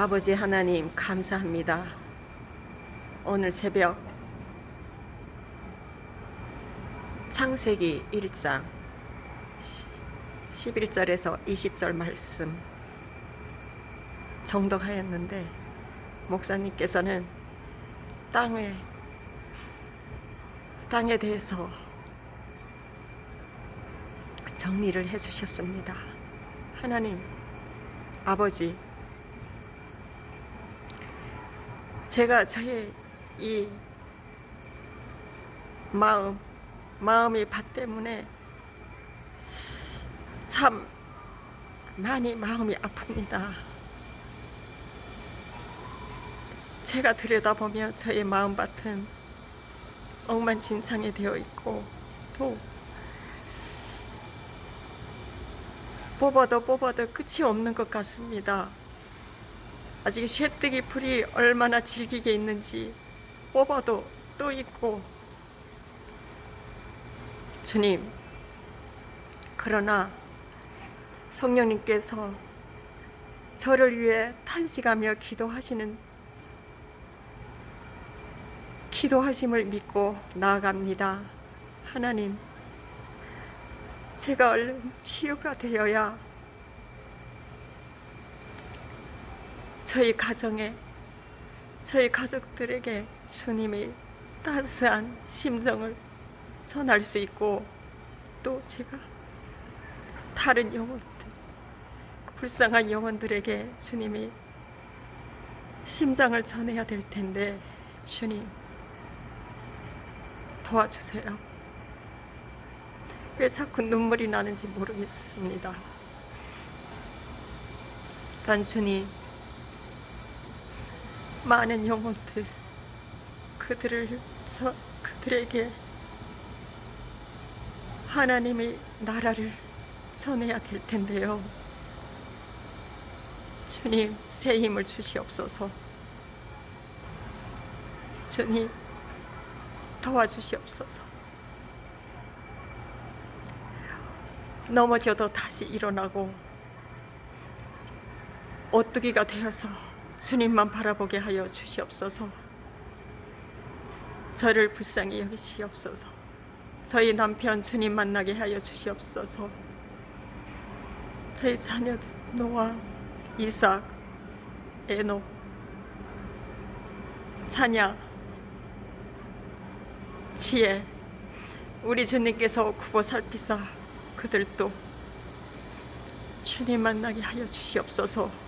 아버지 하나님 감사합니다. 오늘 새벽 창세기 1장 11절에서 20절 말씀 정독하였는데 목사님께서는 땅에 땅에 대해서 정리를 해 주셨습니다. 하나님 아버지 제가 저의 이 마음, 마음의 밭 때문에 참 많이 마음이 아픕니다. 제가 들여다보면 저의 마음밭은 엉망진창이 되어 있고 또 뽑아도 뽑아도 끝이 없는 것 같습니다. 아직 쇠뜨기 풀이 얼마나 질기게 있는지 뽑아도 또 있고 주님 그러나 성령님께서 저를 위해 탄식하며 기도하시는 기도하심을 믿고 나아갑니다. 하나님 제가 얼른 치유가 되어야 저희 가정에 저희 가족들에게 주님의 따스한 심정을 전할 수 있고 또 제가 다른 영혼들 불쌍한 영혼들에게 주님이 심장을 전해야 될 텐데 주님 도와주세요. 왜 자꾸 눈물이 나는지 모르겠습니다. 단순히 많은 영혼들 그들을 저 그들에게 하나님의 나라를 전해야 될 텐데요. 주님 새 힘을 주시옵소서. 주님 도와주시옵소서. 넘어져도 다시 일어나고 오뚜기가 되어서 주님만 바라보게 하여 주시옵소서. 저를 불쌍히 여기시옵소서. 저희 남편 주님 만나게 하여 주시옵소서. 저희 자녀들 노아, 이삭, 에노, 찬야, 지혜, 우리 주님께서 구보 살피사 그들도 주님 만나게 하여 주시옵소서.